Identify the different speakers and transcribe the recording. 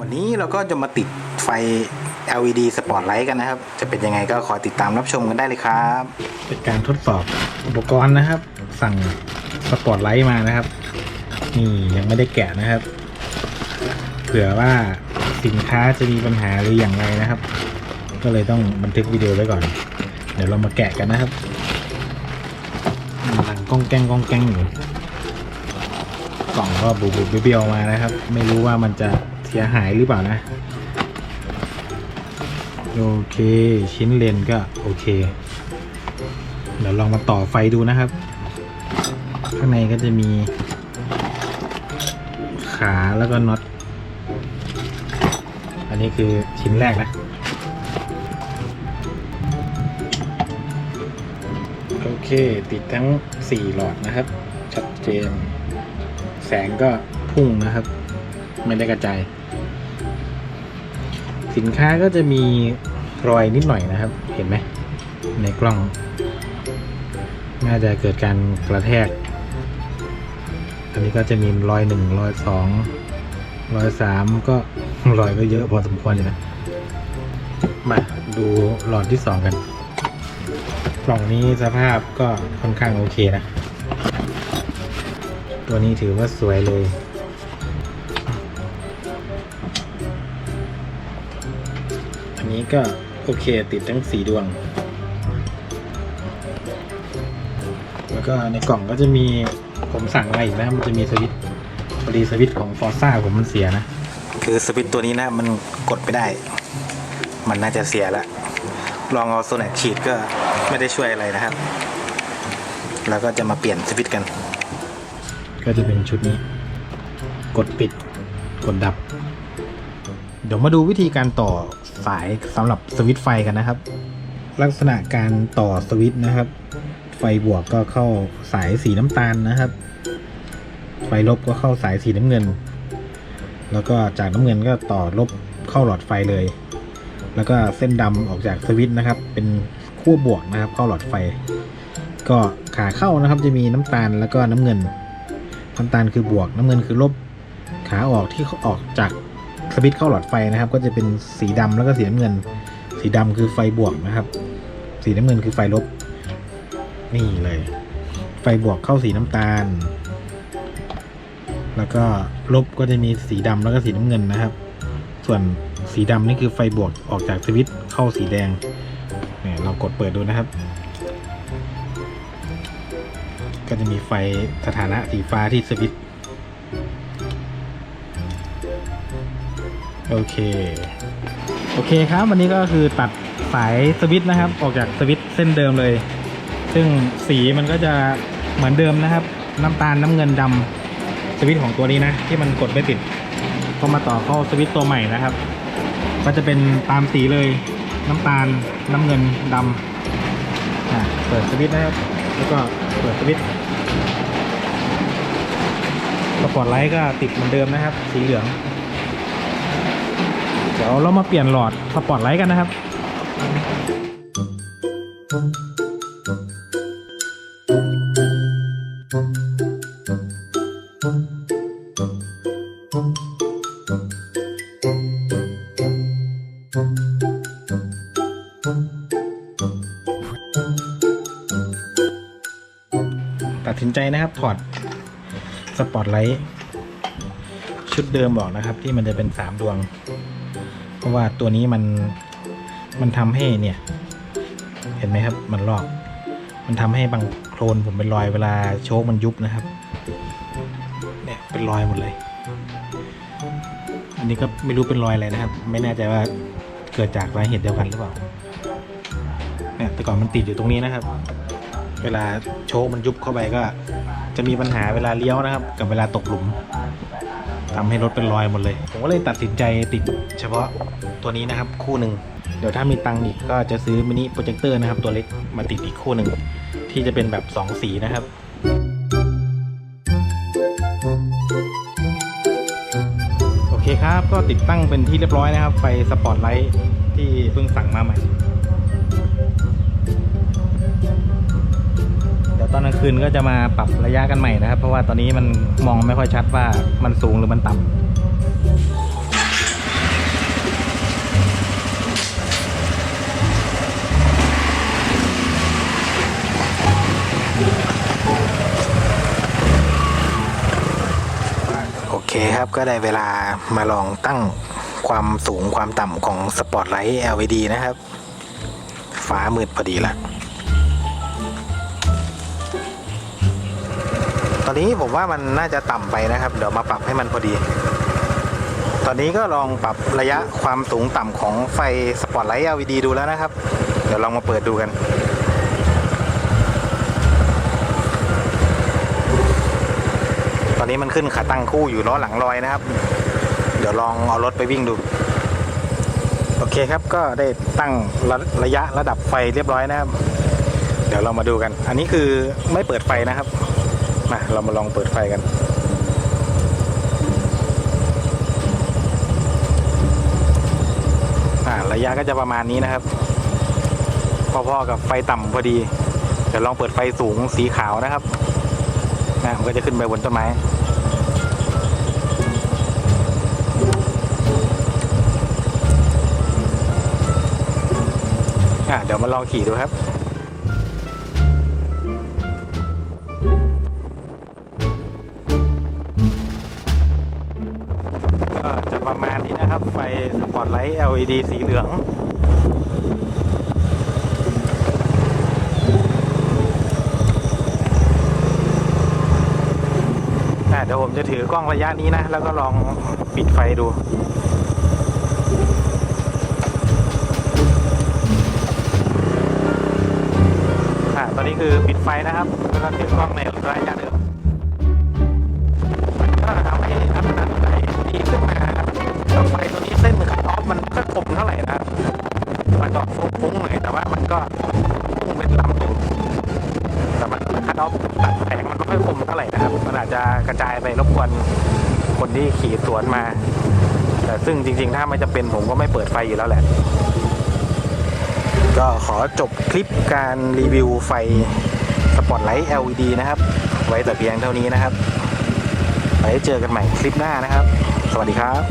Speaker 1: วันนี้เราก็จะมาติดไฟ LED สปอตไลท์กันนะครับ จะเป็นยังไงก็ขอติดตามรับชมกันได้เลยครับ เป็นการทดสอบอุปกรณ์นะครับ สั่งสปอตไลท์มานะครับ นี่ยังไม่ได้แกะนะครับ เผื่อว่าสินค้าจะมีปัญหาหรืออย่างไรนะครับ ก็เลยต้องบันทึกวิดีโอไว้ก่อน เดี๋ยวเรามาแกะกันนะครับหลังก้องแกงก้องแกงอยู่ ล่องก็บูบูเบี้ยวมานะครับ ไม่รู้ว่ามันจะเสียหายหรือเปล่านะ โอเค ชิ้นเลนก็โอเค เดี๋ยวลองมาต่อไฟดูนะครับ ข้างในก็จะมี ขาแล้วก็น็อต อันนี้คือชิ้นแรกนะโอเค ติดทั้ง 4 หลอดนะครับ ชัดเจน แสงก็พุ่งนะครับ ไม่ได้กระจาย สินค้าก็จะมีรอยนิดหน่อยนะครับ เห็นไหมในกล้อง น่าจะเกิดการกระแทก อันนี้ก็จะมีรอยหนึ่งรอยสองรอยสามก็รอยก็เยอะพอสมควรอยู่นะ มาดูหลอดที่สองกัน กล่องนี้สภาพก็ค่อนข้างโอเคนะ ตัวนี้ถือว่าสวยเลย อันนี้ก็โอเคติดทั้งสีดวง แล้วก็ในกล่องก็จะมีผมสั่งมาอีกนะ มันจะมีสวิตช์พอดีสวิตช์ของฟอร์ซ่าผมมันเสียนะ คือสวิตช์ตัวนี้นะ มันกดไม่ได้ มันน่าจะเสียแล้วลองเอาโซนแอฉีดก็ไม่ได้ช่วยอะไรนะครับ แล้วก็จะมาเปลี่ยนสวิตช์กัน ก็จะเป็นชุดนี้ กดปิด กดดับ เดี๋ยวมาดูวิธีการต่อสายสำหรับสวิตช์ไฟกันนะครับ ลักษณะการต่อสวิตช์นะครับ ไฟบวกก็เข้าสายสีน้ำตาลนะครับ ไฟลบก็เข้าสายสีน้ำเงิน แล้วก็จากน้ำเงินก็ต่อลบเข้าหลอดไฟเลย แล้วก็เส้นดำออกจากสวิตช์นะครับ เป็นขั้วบวกนะครับ เข้าหลอดไฟ ก็ขาเข้านะครับจะมีน้ำตาลแล้วก็น้ำเงิน น้ำตาลคือบวก น้ำเงินคือลบ ขาออกที่ออกจากสวิตช์เข้าหลอดไฟนะครับ ก็จะเป็นสีดำแล้วก็สีน้ำเงิน สีดำคือไฟบวกนะครับ สีน้ำเงินคือไฟลบ นี่เลย ไฟบวกเข้าสีน้ำตาล แล้วก็ลบก็จะมีสีดำแล้วก็สีน้ำเงินนะครับ ส่วนสีดำนี่คือไฟบวกออกจากสวิตช์เข้าสีแดงเนี่ยเรากดเปิดดูนะครับ ก็จะมีไฟสถานะสีฟ้าที่สวิตช์โอเค โอเคครับ วันนี้ก็คือตัดสายสวิตช์นะครับ ออกจากสวิตช์เส้นเดิมเลย ซึ่งสีมันก็จะเหมือนเดิมนะครับ น้ำตาลน้ำเงินดำสวิตช์ของตัวนี้นะ ที่มันกดไม่ติดพอมาต่อเข้าสวิตช์ตัวใหม่นะครับ ก็จะเป็นตามสีเลยน้ำตาลน้ำเงินดำอะเปิดสวิตช์นะครับ แล้วก็เปิดสวิตช์ สปอตไลท์ก็ติดเหมือนเดิมนะครับ สีเหลือง เดี๋ยวเรามาเปลี่ยนหลอดสปอตไลท์กันนะครับ ตัดสินใจนะครับถอด สปอตไลท์ชุดเดิมบอกนะครับ ที่มันจะเป็นสามดวง เพราะว่าตัวนี้มันมันทำให้เนี่ย เห็นไหมครับ มันลอก มันทำให้บางโคลนผมเป็นรอยเวลาโชคมันยุบนะครับ เนี่ยเป็นรอยหมดเลย อันนี้ก็ไม่รู้เป็นรอยอะไรนะครับ ไม่แน่ใจว่าเกิดจากสาเหตุเดียวกันหรือเปล่า เนี่ยแต่ก่อนมันติดอยู่ตรงนี้นะครับ เวลาโชคมันยุบเข้าไปก็ จะมีปัญหาเวลาเลี้ยวนะครับ กับเวลาตกหลุมทำให้รถเป็นรอยหมดเลย ผมก็เลยตัดสินใจติดเฉพาะตัวนี้นะครับคู่หนึ่งเดี๋ยวถ้ามีตังค์อีกก็จะซื้อมินิโปรเจคเตอร์นะครับ ตัวเล็กมาติดอีกคู่หนึ่งที่จะเป็นแบบ 2 สีนะครับโอเคครับก็ติดตั้งเป็นที่เรียบร้อยนะครับ ไฟสปอตไลท์ที่เพิ่งสั่งมาใหม่ ตอนกลางคืนก็จะมาปรับระยะกันใหม่นะครับ เพราะว่าตอนนี้มันมองไม่ค่อยชัดว่ามันสูงหรือมันต่ำโอเคครับ ก็ได้เวลามาลองตั้งความสูงความต่ำของสปอตไลท์ LED นะครับ ฟ้ามืดพอดีและ อนนี้ผมว่ามันน่าจะต่ำไปนะครับ เดี๋ยวมาปรับให้มันพอดี ตอนนี้ก็ลองปรับระยะความสูงต่ำของไฟสปอตไลท์ LED ดูแล้วนะครับ เดี๋ยวลองมาเปิดดูกันตอนนี้มันขึ้นขาตั้งคู่อยู่ล้อหลังลอยนะครับ เดี๋ยวลองเอารถไปวิ่งดู โอเคครับก็ได้ตั้งระระยะระดับไฟเรียบร้อยนะครับ เดี๋ยวเรามาดูกัน อันนี้คือไม่เปิดไฟนะครับ มาเรามาลองเปิดไฟกัน ระยะก็จะประมาณนี้นะครับ พอๆกับไฟต่ำพอดี เดี๋ยวลองเปิดไฟสูงสีขาวนะครับนะมันก็จะขึ้นไปบนต้นไม้อะเดี๋ยวมาลองขี่ดูครับ สปอตไลท์ LED สีเหลืองอะเดี๋ยวผมจะถือกล้องระยะนี้นะ แล้วก็ลองปิดไฟดูอะตอนนี้คือปิดไฟนะครับ แล้วก็ถือกล้องในระยะเดิม ฟุ้งหน่อยแต่ว่ามันก็พุ่งเป็นลำอยู่แต่มันคัทออฟตัดแสงมันไม่ค่อยคมเท่าไหร่นะครับ มันอาจจะกระจายไปรบกวนคนที่ขี่สวนมา แต่ซึ่งจริง ๆ ถ้าไม่จำเป็นผมก็ไม่เปิดไฟอยู่แล้วแหละ ก็ขอจบคลิปการรีวิวไฟสปอตไลท์ LED นะครับ ไว้แต่เพียงเท่านี้นะครับไว้เจอกันใหม่คลิปหน้านะครับ สวัสดีครับ